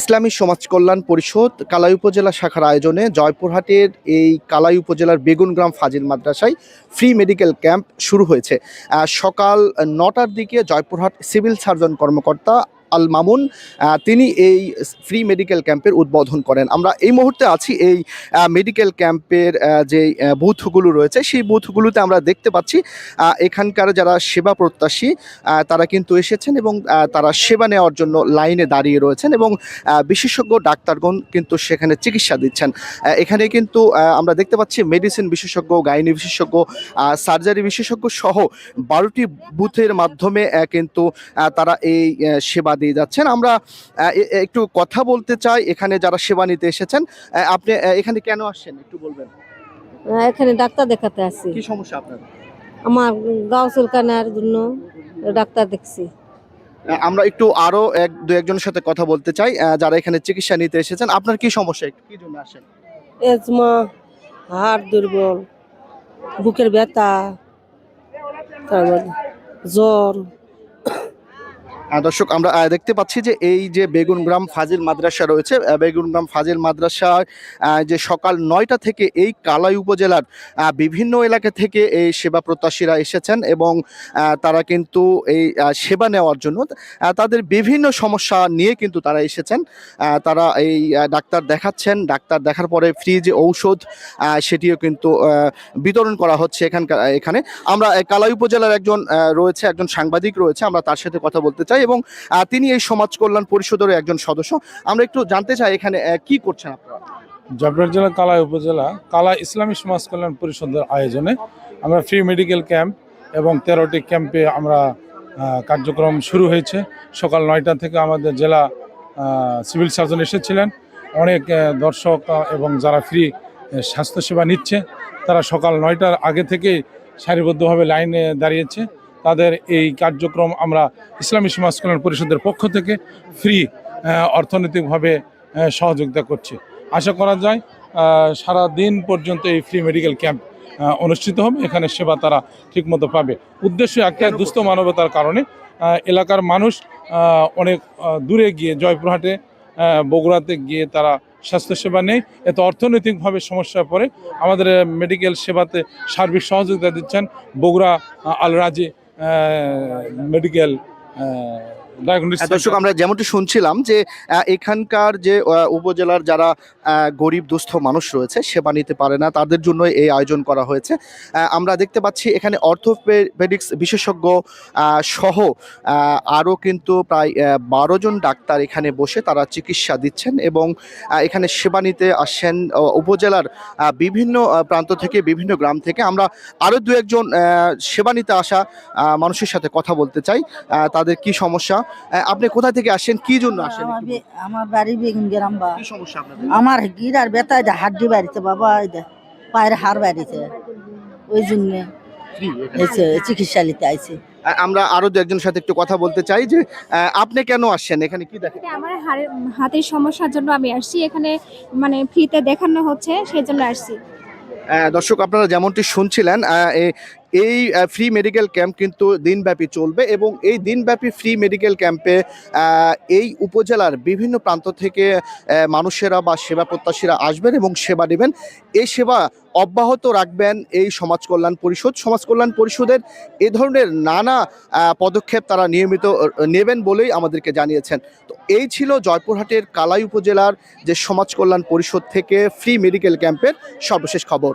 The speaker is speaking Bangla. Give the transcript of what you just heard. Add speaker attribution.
Speaker 1: ইসলামী সমাজ কল্যাণ পরিষদ কালাই উপজেলা শাখার আয়োজনে জয়পুরহাটের এই কালাই উপজেলার বেগুনগ্রাম ফাজিল মাদ্রাসায় ফ্রি মেডিকেল ক্যাম্প শুরু হয়েছে। সকাল নটার দিকে জয়পুরহাট সিভিল সার্জন কর্মকর্তা আল মামুন তিনি এই ফ্রি মেডিকেল ক্যাম্পের উদ্বোধন করেন। আমরা এই মুহূর্তে আছি এই মেডিকেল ক্যাম্পের যে বুথগুলো রয়েছে, সেই বুথগুলোতে আমরা দেখতে পাচ্ছি এখানকার যারা সেবা প্রত্যাশী তারা কিন্তু এসেছেন এবং তারা সেবা নেওয়ার জন্য লাইনে দাঁড়িয়ে রয়েছেন এবং বিশেষজ্ঞ ডাক্তারগণ কিন্তু সেখানে চিকিৎসা দিচ্ছেন। এখানে কিন্তু আমরা দেখতে পাচ্ছি মেডিসিন বিশেষজ্ঞ, গাইনি বিশেষজ্ঞ সার্জারি বিশেষজ্ঞ সহ বারোটি বুথের মাধ্যমে কিন্তু তারা এই সেবা দিয়ে যাচ্ছেন। আমরা একটু কথা বলতে চাই। এখানে যারা সেবা নিতে এসেছেন আপনি এখানে কেন আসছেন? একটু বলবেন।
Speaker 2: এখানে ডাক্তার দেখাতে আসি
Speaker 1: কি সমস্যা আপনার?
Speaker 2: আমার গাও চুলকানোর জন্য ডাক্তার দেখছি।
Speaker 1: আমরা একটু আরও এক দু একজনের সাথে কথা বলতে চাই। যারা এখানে চিকিৎসা নিতে এসেছেন আপনার কি সমস্যা? একটু কি জন্য আসেন
Speaker 2: এজমা হাড় দুর্বল বুকের ব্যথা তারপর জ্বর
Speaker 1: দর্শক, আমরা দেখতে পাচ্ছি যে এই যে বেগুনগ্রাম ফাজিল মাদ্রাসা রয়েছে বেগুনগ্রাম ফাজিল মাদ্রাসায় যে সকাল নয়টা থেকে এই কালাই উপজেলার বিভিন্ন এলাকা থেকে এই সেবা প্রত্যাশীরা এসেছেন এবং তারা কিন্তু এই সেবা নেওয়ার জন্য তাদের বিভিন্ন সমস্যা নিয়ে কিন্তু তারা এসেছেন। তারা এই ডাক্তার দেখাচ্ছেন, ডাক্তার দেখার পরে ফ্রি যে ঔষধ সেটিও কিন্তু বিতরণ করা হচ্ছে এখানকার, এখানে। আমরা কালাই উপজেলার একজন রয়েছে, একজন সাংবাদিক রয়েছে, আমরা তার সাথে কথা বলতে চাই। এবং তিনি এই সমাজ কল্যাণ পরিষদের একজন সদস্য। আমরা একটু জানতে চাই এখানে কি করছেন আপনারা?
Speaker 3: জয়পুরহাট জেলা, কালাই উপজেলা কালা ইসলামী সমাজ কল্যাণ পরিষদের আয়োজনে আমরা ফ্রি মেডিকেল ক্যাম্প এবং তেরোটি ক্যাম্পে আমরা কার্যক্রম শুরু হয়েছে। সকাল নয়টা থেকে আমাদের জেলা সিভিল সার্জন এসেছিলেন। অনেক দর্শক এবং যারা ফ্রি স্বাস্থ্যসেবা নিচ্ছে, তারা সকাল নয়টার আগে থেকেই সারিবদ্ধভাবে লাইনে দাঁড়িয়েছে। তাদের এই কার্যক্রম আমরা ইসলামী সমাজ কল্যাণ পরিষদের পক্ষ থেকে ফ্রি অর্থনৈতিকভাবে সহযোগিতা করছি। আশা করা যায় সারা দিন পর্যন্ত এই ফ্রি মেডিকেল ক্যাম্প অনুষ্ঠিত হবে। এখানে সেবা তারা ঠিকমতো পাবে। উদ্দেশ্য একটা দুস্থ মানবতার কারণে এলাকার মানুষ অনেক দূরে গিয়ে জয়পুরহাটে বগুড়াতে গিয়ে তারা স্বাস্থ্যসেবা নেই এতে অর্থনৈতিকভাবে সমস্যায় পড়ে। আমাদের মেডিকেল সেবাতে সার্বিক সহযোগিতা দিচ্ছেন বগুড়া আহ, আল রাজি মেডিকেল ডায়াগনোস্টিক
Speaker 1: দর্শক, আমরা যেমনটি শুনছিলাম যে এখানকার যে উপজেলার যারা গরিব, দুস্থ মানুষ রয়েছে, সেবা নিতে পারে না, তাদের জন্য এই আয়োজন করা হয়েছে। আমরা দেখতে পাচ্ছি এখানে অর্থোপেডিক্স বিশেষজ্ঞ সহ আরও কিন্তু প্রায় বারো জন ডাক্তার এখানে বসে তারা চিকিৎসা দিচ্ছেন এবং এখানে সেবা নিতে আসছেন উপজেলার বিভিন্ন প্রান্ত থেকে, বিভিন্ন গ্রাম থেকে। আমরা আরও দু একজন সেবা নিতে আসা মানুষের সাথে কথা বলতে চাই। তাদের কি সমস্যা? আপনি কোথা থেকে আসেন? কি জন্য আসেন
Speaker 4: আমার আমার বাড়ি বেগুন গ্রাম বা।
Speaker 1: কি সমস্যা আপনাদের?
Speaker 4: আমার গিরার বেতা এটা হাড্ডি বাড়িতে বাবা এটা পায়ের হাড় বাড়িতে ওই জন্য। চিকিৎসা নিতে আইছে।
Speaker 1: আমরা আরও দু একজনের সাথে একটু কথা বলতে চাই যে আপনি কেন আসছেন? এখানে কি দেখেন?
Speaker 5: এটা আমার হাতের সমস্যার জন্য আমি আসছি। এখানে মানে ফ্রিতে দেখানো হচ্ছে সেই জন্য আসছি
Speaker 1: দর্শক আপনারা যেমনটি শুনছিলেন এই ফ্রি মেডিকেল ক্যাম্প কিন্তু দিনব্যাপী চলবে এবং এই দিনব্যাপী ফ্রি মেডিকেল ক্যাম্পে এই উপজেলার বিভিন্ন প্রান্ত থেকে মানুষেরা বা সেবা প্রত্যাশীরা আসবেন এবং সেবা নেবেন। এই সেবা অব্যাহত রাখবেন এই সমাজ কল্যাণ পরিষদ। সমাজ কল্যাণ পরিষদের এ ধরনের নানা পদক্ষেপ তারা নিয়মিত নেবেন বলেই আমাদেরকে জানিয়েছেন। তো এই ছিল জয়পুরহাটের কালাই উপজেলার যে সমাজ কল্যাণ পরিষদ থেকে ফ্রি মেডিকেল ক্যাম্পের সর্বশেষ খবর।